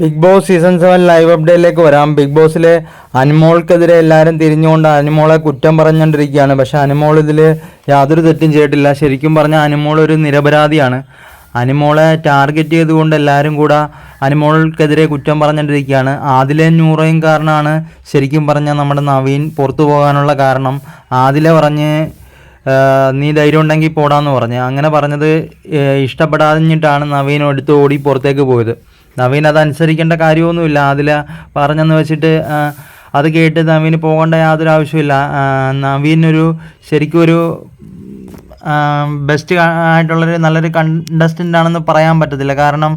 Big Boss season seven live അപ്ഡേറ്റിലേക്ക് വരാം. Big ബോസിലെ അനുമോൾക്കെതിരെ എല്ലാവരും തിരിഞ്ഞുകൊണ്ട് അനുമോളെ കുറ്റം പറഞ്ഞുകൊണ്ടിരിക്കുകയാണ്. പക്ഷേ അനുമോൾ ഇതിൽ യാതൊരു തെറ്റും ചെയ്തിട്ടില്ല. ശരിക്കും പറഞ്ഞാൽ അനുമോൾ ഒരു നിരപരാധിയാണ്. അനുമോളെ ടാർഗറ്റ് ചെയ്തുകൊണ്ട് എല്ലാവരും കൂടെ അനുമോൾക്കെതിരെ കുറ്റം പറഞ്ഞുകൊണ്ടിരിക്കുകയാണ്. ആദിലെ നൂറയും കാരണമാണ് ശരിക്കും പറഞ്ഞാൽ നമ്മുടെ നവീൻ പുറത്തു പോകാനുള്ള കാരണം. ആദിലെ പറഞ്ഞ് നീ ധൈര്യം ഉണ്ടെങ്കിൽ പോടാന്ന് പറഞ്ഞ്. അങ്ങനെ പറഞ്ഞത് ഇഷ്ടപ്പെടാഞ്ഞിട്ടാണ് നവീൻ എടുത്ത് ഓടി പുറത്തേക്ക് പോയത്. നവീൻ അനുസരിക്കേണ്ട കാര്യമൊന്നുമില്ല. അതിൽ പറഞ്ഞെന്ന് വെച്ചിട്ട് അത് കേട്ട് നവീന് പോകേണ്ട യാതൊരു ആവശ്യമില്ല നവീനൊരു ശരിക്കും ഒരു ബെസ്റ്റ് ആയിട്ടുള്ളൊരു നല്ലൊരു കണ്ടസ്റ്റന്റ് ആണെന്ന് പറയാൻ പറ്റത്തില്ല. കാരണം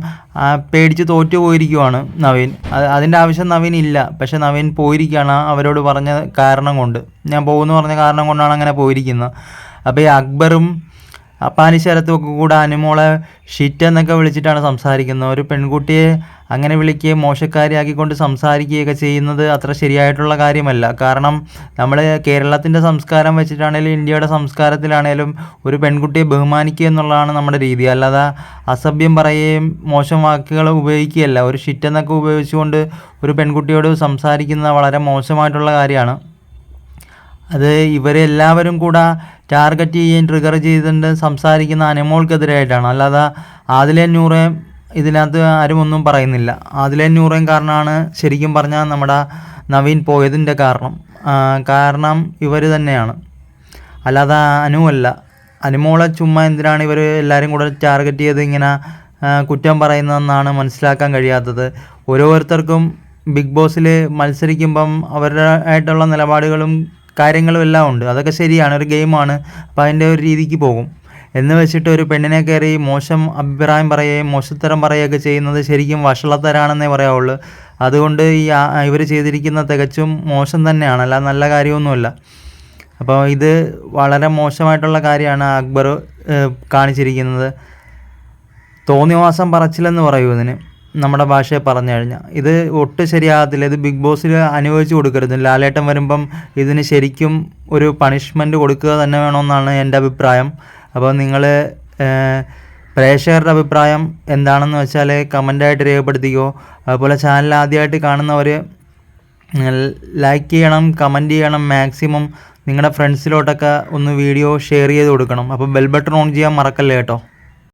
പേടിച്ച് തോറ്റു പോയിരിക്കുവാണ് നവീൻ. അത് അതിന്റെ ആവശ്യം നവീൻ ഇല്ല പക്ഷെ നവീൻ പോയിരിക്കുകയാണ് അവരോട് പറഞ്ഞ കാരണം കൊണ്ട്. ഞാൻ പോകുമെന്ന് പറഞ്ഞ കാരണം കൊണ്ടാണ് അങ്ങനെ പോയിരിക്കുന്നത്. അപ്പോൾ ഈ അക്ബറും അപ്പാനി ശരത്തും ഒക്കെ കൂടെ അനുമോളെ ഷിറ്റ് എന്നൊക്കെ വിളിച്ചിട്ടാണ് സംസാരിക്കുന്നത്. ഒരു പെൺകുട്ടിയെ അങ്ങനെ വിളിക്കുകയും മോശക്കാരിയാക്കിക്കൊണ്ട് സംസാരിക്കുകയൊക്കെ ചെയ്യുന്നത് അത്ര ശരിയായിട്ടുള്ള കാര്യമല്ല. കാരണം നമ്മൾ കേരളത്തിന്റെ സംസ്കാരം വെച്ചിട്ടാണെങ്കിലും ഇന്ത്യയുടെ സംസ്കാരത്തിലാണേലും ഒരു പെൺകുട്ടിയെ ബഹുമാനിക്കുക എന്നുള്ളതാണ് നമ്മുടെ രീതി. അല്ലാതെ അസഭ്യം പറയുകയും മോശം വാക്കുകൾ ഉപയോഗിക്കുകയല്ല. ഒരു ഷിറ്റ് എന്നൊക്കെ ഉപയോഗിച്ചുകൊണ്ട് ഒരു പെൺകുട്ടിയോട് സംസാരിക്കുന്നത് വളരെ മോശമായിട്ടുള്ള കാര്യമാണ്. അത് ഇവരെല്ലാവരും കൂടെ ടാർഗറ്റ് ചെയ്യുകയും ട്രിഗർ ചെയ്തിട്ടുണ്ട് സംസാരിക്കുന്ന അനിമോൾക്കെതിരായിട്ടാണ്. അല്ലാതെ ആദിലെ നൂറെ ഇതിനകത്ത് ആരും ഒന്നും പറയുന്നില്ല. ആദിലെ നൂറേം കാരണമാണ് ശരിക്കും പറഞ്ഞാൽ നമ്മുടെ നവീൻ പോയതിന്റെ കാരണം. കാരണം ഇവർ തന്നെയാണ്. അല്ലാതെ അനുവല്ല അനുമോളെ ചുമ്മാ എന്തിനാണ് ഇവർ എല്ലാവരും കൂടെ ടാർഗറ്റ് ചെയ്ത് ഇങ്ങനെ കുറ്റം പറയുന്നതെന്നാണ് മനസ്സിലാക്കാൻ കഴിയാത്തത്. ഓരോരുത്തർക്കും ബിഗ് ബോസിൽ മത്സരിക്കുമ്പം അവരുടെ ആയിട്ടുള്ള നിലപാടുകളും കാര്യങ്ങളും എല്ലാം ഉണ്ട്. അതൊക്കെ ശരിയാണ്. ഒരു ഗെയിമാണ് അപ്പോൾ അതിന്റെ ഒരു രീതിക്ക് പോകും. എന്ന് വെച്ചിട്ട് ഒരു പെണ്ണിനെ കയറി മോശം അഭിപ്രായം പറയുകയും മോശത്തരം പറയുകയൊക്കെ ചെയ്യുന്നത് ശരിക്കും വഷളത്തരാണെന്നേ പറയാവുള്ളൂ. അതുകൊണ്ട് ഈ ഇവർ ചെയ്തിരിക്കുന്ന തികച്ചും മോശം തന്നെയാണ്. അല്ല നല്ല കാര്യമൊന്നുമല്ല. അപ്പോൾ ഇത് വളരെ മോശമായിട്ടുള്ള കാര്യമാണ് അക്ബർ കാണിച്ചിരിക്കുന്നത്. തോന്നിവാസം പറച്ചിലെന്ന് പറയൂ ഇതിന്. നമ്മുടെ ഭാഷയെ പറഞ്ഞു കഴിഞ്ഞാൽ ഇത് ഒട്ടും ശരിയാകത്തില്ല. ഇത് ബിഗ് ബോസിൽ അനുവദിച്ചു കൊടുക്കരുത്. ലാലേട്ടൻ വരുമ്പം ഇതിന് ശരിക്കും ഒരു പണിഷ്മെന്റ് കൊടുക്കുക തന്നെ വേണമെന്നാണ് എന്റെ അഭിപ്രായം. അപ്പോൾ നിങ്ങൾ പ്രേക്ഷകരുടെ അഭിപ്രായം എന്താണെന്ന് വെച്ചാൽ കമന്റായിട്ട് രേഖപ്പെടുത്തിക്കോ. അതുപോലെ ചാനൽ ആദ്യമായിട്ട് കാണുന്നവർ ലൈക്ക് ചെയ്യണം കമന്റ് ചെയ്യണം മാക്സിമം. നിങ്ങളുടെ ഫ്രണ്ട്സിലോട്ടൊക്കെ ഒന്ന് വീഡിയോ ഷെയർ ചെയ്ത് കൊടുക്കണം. അപ്പോൾ ബെൽ ബട്ടൺ ഓൺ ചെയ്യാൻ മറക്കല്ലേ കേട്ടോ.